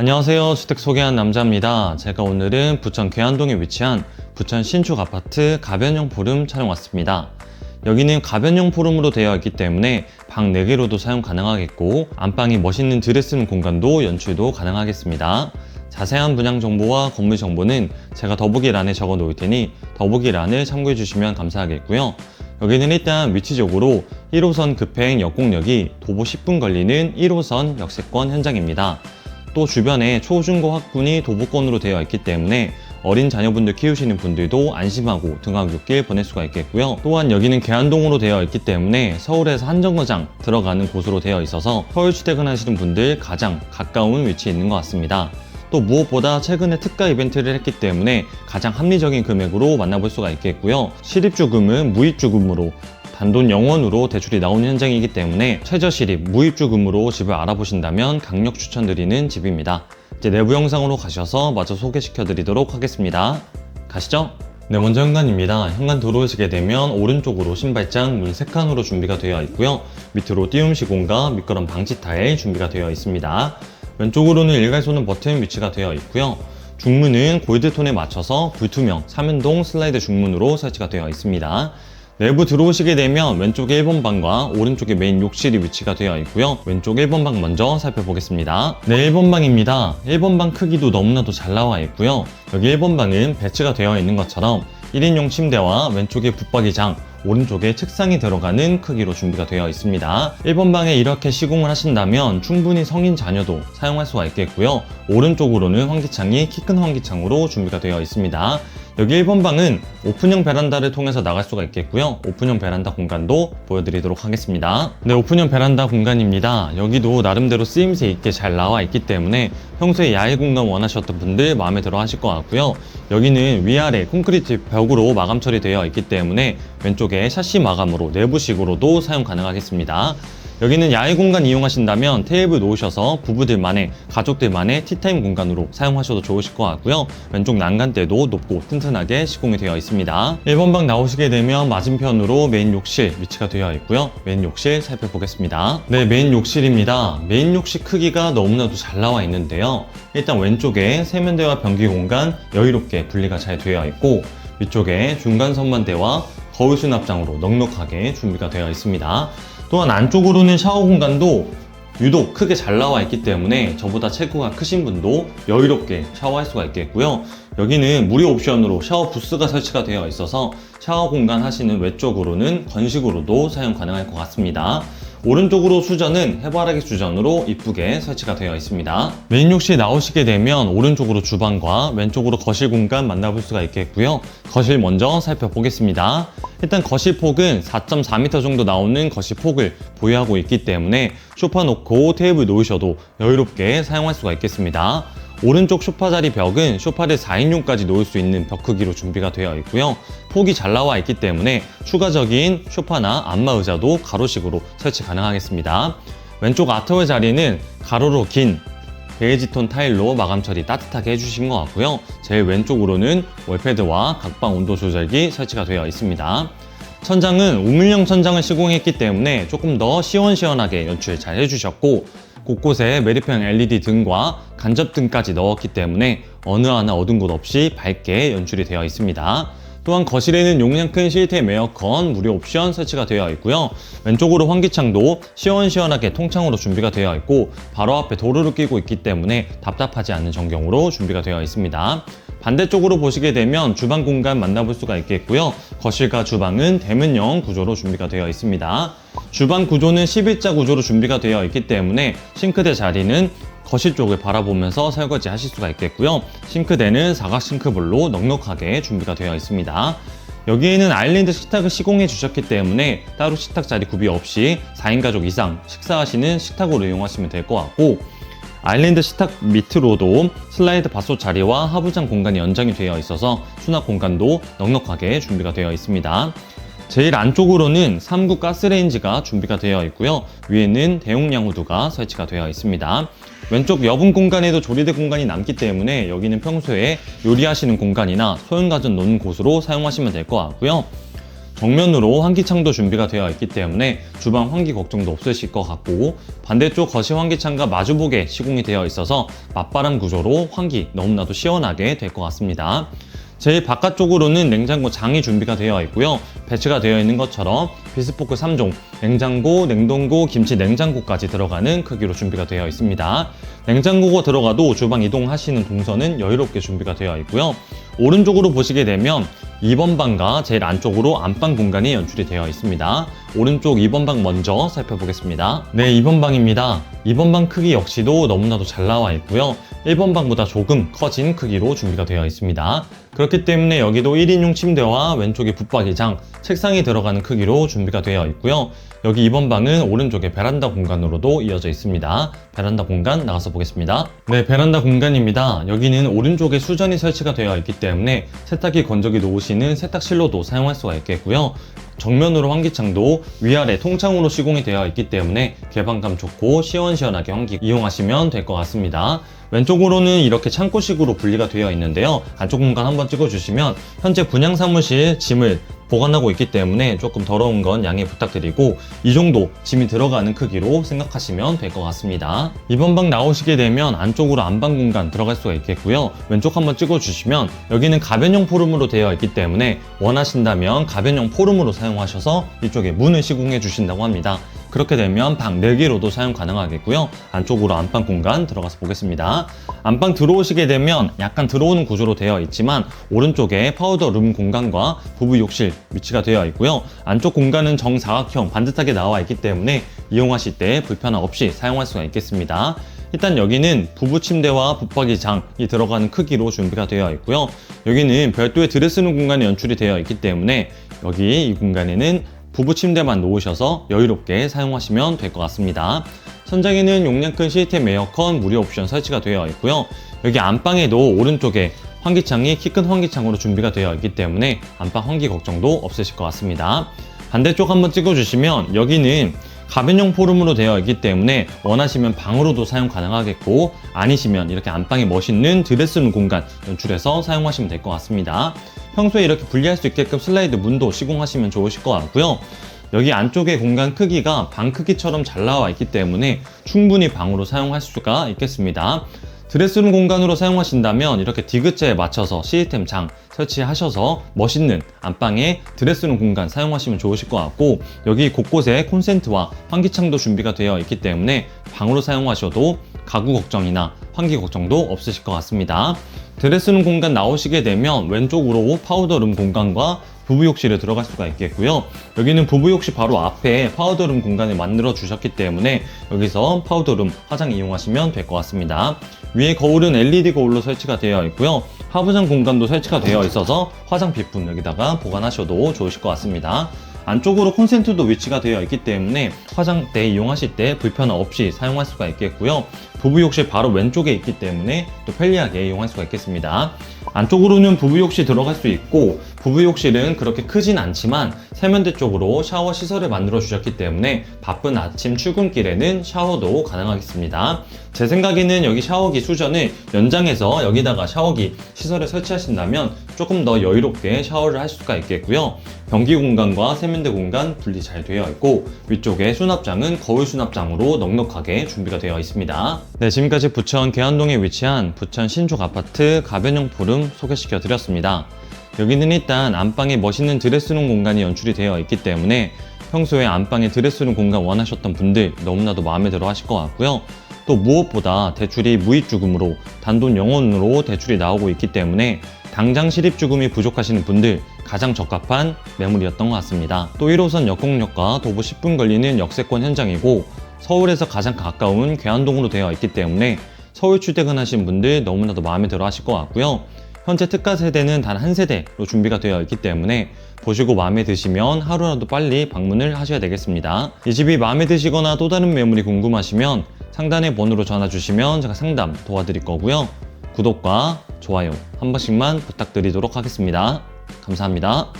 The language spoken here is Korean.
안녕하세요. 주택 소개한 남자입니다. 제가 오늘은 부천 괴안동에 위치한 부천 신축 아파트 가변형 포름 촬영 왔습니다. 여기는 가변형 포름으로 되어 있기 때문에 방 4개로도 사용 가능하겠고 안방이 멋있는 드레스룸 공간도 연출도 가능하겠습니다. 자세한 분양 정보와 건물 정보는 제가 더보기란에 적어 놓을 테니 더보기란을 참고해 주시면 감사하겠고요. 여기는 일단 위치적으로 1호선 급행 역공역이 도보 10분 걸리는 1호선 역세권 현장입니다. 또 주변에 초중고 학군이 도보권으로 되어 있기 때문에 어린 자녀분들 키우시는 분들도 안심하고 등하굣길 보낼 수가 있겠고요. 또한 여기는 계안동으로 되어 있기 때문에 서울에서 한정거장 들어가는 곳으로 되어 있어서 서울 출퇴근하시는 분들 가장 가까운 위치에 있는 것 같습니다. 또 무엇보다 최근에 특가 이벤트를 했기 때문에 가장 합리적인 금액으로 만나볼 수가 있겠고요. 실입주금은 무입주금으로 단돈 0원으로 대출이 나오는 현장이기 때문에 최저 실입 무입주금으로 집을 알아보신다면 강력 추천드리는 집입니다. 이제 내부 영상으로 가셔서 마저 소개시켜 드리도록 하겠습니다. 가시죠. 네, 먼저 현관입니다. 현관 들어오시게 되면 오른쪽으로 신발장 문 3칸으로 준비가 되어 있고요. 밑으로 띄움 시공과 미끄럼 방지 타일 준비가 되어 있습니다. 왼쪽으로는 일괄소는 버튼 위치가 되어 있고요. 중문은 골드톤에 맞춰서 불투명 3연동 슬라이드 중문으로 설치가 되어 있습니다. 내부 들어오시게 되면 왼쪽에 1번 방과 오른쪽에 메인 욕실이 위치가 되어 있고요. 왼쪽 1번 방 먼저 살펴보겠습니다. 네, 1번 방입니다. 1번 방 크기도 너무나도 잘 나와 있고요. 여기 1번 방은 배치가 되어 있는 것처럼 1인용 침대와 왼쪽에 붙박이장, 오른쪽에 책상이 들어가는 크기로 준비가 되어 있습니다. 1번 방에 이렇게 시공을 하신다면 충분히 성인 자녀도 사용할 수가 있겠고요. 오른쪽으로는 환기창이 키 큰 환기창으로 준비가 되어 있습니다. 여기 1번 방은 오픈형 베란다를 통해서 나갈 수가 있겠고요. 오픈형 베란다 공간도 보여드리도록 하겠습니다. 네, 오픈형 베란다 공간입니다. 여기도 나름대로 쓰임새 있게 잘 나와 있기 때문에 평소에 야외 공간 원하셨던 분들 마음에 들어 하실 것 같고요. 여기는 위아래 콘크리트 벽으로 마감 처리되어 있기 때문에 왼쪽에 샤시 마감으로 내부식으로도 사용 가능하겠습니다. 여기는 야외 공간 이용하신다면 테이블 놓으셔서 부부들만의 가족들만의 티타임 공간으로 사용하셔도 좋으실 것 같고요. 왼쪽 난간대도 높고 튼튼하게 시공이 되어 있습니다. 1번 방 나오시게 되면 맞은편으로 메인 욕실 위치가 되어 있고요. 메인 욕실 살펴보겠습니다. 네, 메인 욕실입니다. 메인 욕실 크기가 너무나도 잘 나와 있는데요. 일단 왼쪽에 세면대와 변기 공간 여유롭게 분리가 잘 되어 있고 위쪽에 중간 선반대와 거울 수납장으로 넉넉하게 준비가 되어 있습니다. 또한 안쪽으로는 샤워 공간도 유독 크게 잘 나와 있기 때문에 저보다 체구가 크신 분도 여유롭게 샤워할 수가 있겠고요. 여기는 무료 옵션으로 샤워 부스가 설치가 되어 있어서 샤워 공간 하시는 외쪽으로는 건식으로도 사용 가능할 것 같습니다. 오른쪽으로 수전은 해바라기 수전으로 이쁘게 설치가 되어 있습니다. 메인 욕실 나오시게 되면 오른쪽으로 주방과 왼쪽으로 거실 공간 만나볼 수가 있겠고요. 거실 먼저 살펴보겠습니다. 일단 거실 폭은 4.4m 정도 나오는 거실 폭을 보유하고 있기 때문에 소파 놓고 테이블 놓으셔도 여유롭게 사용할 수가 있겠습니다. 오른쪽 소파 자리 벽은 소파를 4인용까지 놓을 수 있는 벽 크기로 준비가 되어 있고요. 폭이 잘 나와 있기 때문에 추가적인 소파나 안마 의자도 가로식으로 설치 가능하겠습니다. 왼쪽 아트월 자리는 가로로 긴 베이지톤 타일로 마감 처리 따뜻하게 해주신 것 같고요. 제일 왼쪽으로는 월패드와 각방 온도 조절기 설치가 되어 있습니다. 천장은 우물형 천장을 시공했기 때문에 조금 더 시원시원하게 연출 잘 해주셨고 곳곳에 메리평 LED 등과 간접 등까지 넣었기 때문에 어느 하나 어두운 곳 없이 밝게 연출이 되어 있습니다. 또한 거실에는 용량 큰 실템 에어컨 무료 옵션 설치가 되어 있고요. 왼쪽으로 환기창도 시원시원하게 통창으로 준비가 되어 있고 바로 앞에 도로를 끼고 있기 때문에 답답하지 않는 전경으로 준비가 되어 있습니다. 반대쪽으로 보시게 되면 주방 공간 만나볼 수가 있겠고요. 거실과 주방은 대문형 구조로 준비가 되어 있습니다. 주방 구조는 11자 구조로 준비가 되어 있기 때문에 싱크대 자리는 거실 쪽을 바라보면서 설거지 하실 수가 있겠고요. 싱크대는 사각 싱크볼로 넉넉하게 준비가 되어 있습니다. 여기에는 아일랜드 식탁을 시공해 주셨기 때문에 따로 식탁 자리 구비 없이 4인 가족 이상 식사하시는 식탁으로 이용하시면 될 것 같고 아일랜드 식탁 밑으로도 슬라이드 밭소 자리와 하부장 공간이 연장이 되어 있어서 수납 공간도 넉넉하게 준비가 되어 있습니다. 제일 안쪽으로는 3구 가스레인지가 준비가 되어 있고요. 위에는 대용량 후드가 설치가 되어 있습니다. 왼쪽 여분 공간에도 조리대 공간이 남기 때문에 여기는 평소에 요리하시는 공간이나 소형가전 놓는 곳으로 사용하시면 될 것 같고요. 정면으로 환기창도 준비가 되어 있기 때문에 주방 환기 걱정도 없으실 것 같고 반대쪽 거실 환기창과 마주보게 시공이 되어 있어서 맞바람 구조로 환기 너무나도 시원하게 될 것 같습니다. 제일 바깥쪽으로는 냉장고 장이 준비가 되어 있고요. 배치가 되어 있는 것처럼 비스포크 3종, 냉장고, 냉동고, 김치 냉장고까지 들어가는 크기로 준비가 되어 있습니다. 냉장고가 들어가도 주방 이동하시는 동선은 여유롭게 준비가 되어 있고요. 오른쪽으로 보시게 되면 2번 방과 제일 안쪽으로 안방 공간이 연출이 되어 있습니다. 오른쪽 2번 방 먼저 살펴보겠습니다. 네, 2번 방입니다. 2번 방 크기 역시도 너무나도 잘 나와 있고요. 1번 방보다 조금 커진 크기로 준비가 되어 있습니다. 그렇기 때문에 여기도 1인용 침대와 왼쪽에 붙박이장, 책상이 들어가는 크기로 준비가 되어 있고요. 여기 2번 방은 오른쪽에 베란다 공간으로도 이어져 있습니다. 베란다 공간 나가서 보겠습니다. 네, 베란다 공간입니다. 여기는 오른쪽에 수전이 설치가 되어 있기 때문에 세탁기 건조기 놓으시는 세탁실로도 사용할 수가 있겠고요. 정면으로 환기창도 위아래 통창으로 시공이 되어 있기 때문에 개방감 좋고 시원시원하게 환기 이용하시면 될 것 같습니다. 왼쪽으로는 이렇게 창고식으로 분리가 되어 있는데요. 안쪽 공간 한번 찍어주시면 현재 분양 사무실 짐을 보관하고 있기 때문에 조금 더러운 건 양해 부탁드리고 이 정도 짐이 들어가는 크기로 생각하시면 될 것 같습니다. 이번 방 나오시게 되면 안쪽으로 안방 공간 들어갈 수가 있겠고요. 왼쪽 한번 찍어주시면 여기는 가변형 포름으로 되어 있기 때문에 원하신다면 가변형 포름으로 사용하셔서 이쪽에 문을 시공해 주신다고 합니다. 그렇게 되면 방 4개로도 사용 가능하겠고요. 안쪽으로 안방 공간 들어가서 보겠습니다. 안방 들어오시게 되면 약간 들어오는 구조로 되어 있지만 오른쪽에 파우더 룸 공간과 부부 욕실 위치가 되어 있고요. 안쪽 공간은 정사각형 반듯하게 나와 있기 때문에 이용하실 때 불편함 없이 사용할 수가 있겠습니다. 일단 여기는 부부 침대와 붙박이장이 들어가는 크기로 준비가 되어 있고요. 여기는 별도의 드레스룸 공간이 연출이 되어 있기 때문에 여기 이 공간에는 부부 침대만 놓으셔서 여유롭게 사용하시면 될 것 같습니다. 천장에는 용량 큰 시스템 에어컨 무료 옵션 설치가 되어 있고요. 여기 안방에도 오른쪽에 환기창이 키 큰 환기창으로 준비가 되어 있기 때문에 안방 환기 걱정도 없으실 것 같습니다. 반대쪽 한번 찍어주시면 여기는 가변형 포름으로 되어 있기 때문에 원하시면 방으로도 사용 가능하겠고 아니시면 이렇게 안방에 멋있는 드레스룸 공간 연출해서 사용하시면 될 것 같습니다. 평소에 이렇게 분리할 수 있게끔 슬라이드 문도 시공하시면 좋으실 것 같고요. 여기 안쪽의 공간 크기가 방 크기처럼 잘 나와 있기 때문에 충분히 방으로 사용할 수가 있겠습니다. 드레스룸 공간으로 사용하신다면 이렇게 디귿자에 맞춰서 시스템 장 설치하셔서 멋있는 안방에 드레스룸 공간 사용하시면 좋으실 것 같고 여기 곳곳에 콘센트와 환기창도 준비가 되어 있기 때문에 방으로 사용하셔도 가구 걱정이나 환기 걱정도 없으실 것 같습니다. 드레스룸 공간 나오시게 되면 왼쪽으로 파우더룸 공간과 부부욕실에 들어갈 수가 있겠고요. 여기는 부부욕실 바로 앞에 파우더룸 공간을 만들어 주셨기 때문에 여기서 파우더룸 화장 이용하시면 될 것 같습니다. 위에 거울은 LED 거울로 설치가 되어 있고요. 하부장 공간도 설치가 되어 있어서 화장 비품 여기다가 보관하셔도 좋으실 것 같습니다. 안쪽으로 콘센트도 위치가 되어 있기 때문에 화장대 이용하실 때 불편함 없이 사용할 수가 있겠고요. 부부욕실 바로 왼쪽에 있기 때문에 또 편리하게 이용할 수가 있겠습니다. 안쪽으로는 부부욕실 들어갈 수 있고 부부욕실은 그렇게 크진 않지만 세면대 쪽으로 샤워 시설을 만들어 주셨기 때문에 바쁜 아침 출근길에는 샤워도 가능하겠습니다. 제 생각에는 여기 샤워기 수전을 연장해서 여기다가 샤워기 시설을 설치하신다면 조금 더 여유롭게 샤워를 할 수가 있겠고요. 변기 공간과 세면대 공간 분리 잘 되어 있고 위쪽에 수납장은 거울 수납장으로 넉넉하게 준비가 되어 있습니다. 네, 지금까지 부천 계안동에 위치한 부천 신축 아파트 가변형 포름 소개시켜 드렸습니다. 여기는 일단 안방에 멋있는 드레스룸 공간이 연출이 되어 있기 때문에 평소에 안방에 드레스룸 공간 원하셨던 분들 너무나도 마음에 들어 하실 것 같고요. 또 무엇보다 대출이 무입주금으로 단돈 영원으로 대출이 나오고 있기 때문에 당장 실입주금이 부족하시는 분들 가장 적합한 매물이었던 것 같습니다. 또 1호선 역곡역과 도보 10분 걸리는 역세권 현장이고 서울에서 가장 가까운 괴안동으로 되어 있기 때문에 서울 출퇴근하신 분들 너무나도 마음에 들어 하실 것 같고요. 현재 특가 세대는 단 한 세대로 준비가 되어 있기 때문에 보시고 마음에 드시면 하루라도 빨리 방문을 하셔야 되겠습니다. 이 집이 마음에 드시거나 또 다른 매물이 궁금하시면 상단의 번호로 전화 주시면 제가 상담 도와드릴 거고요. 구독과 좋아요 한 번씩만 부탁드리도록 하겠습니다. 감사합니다.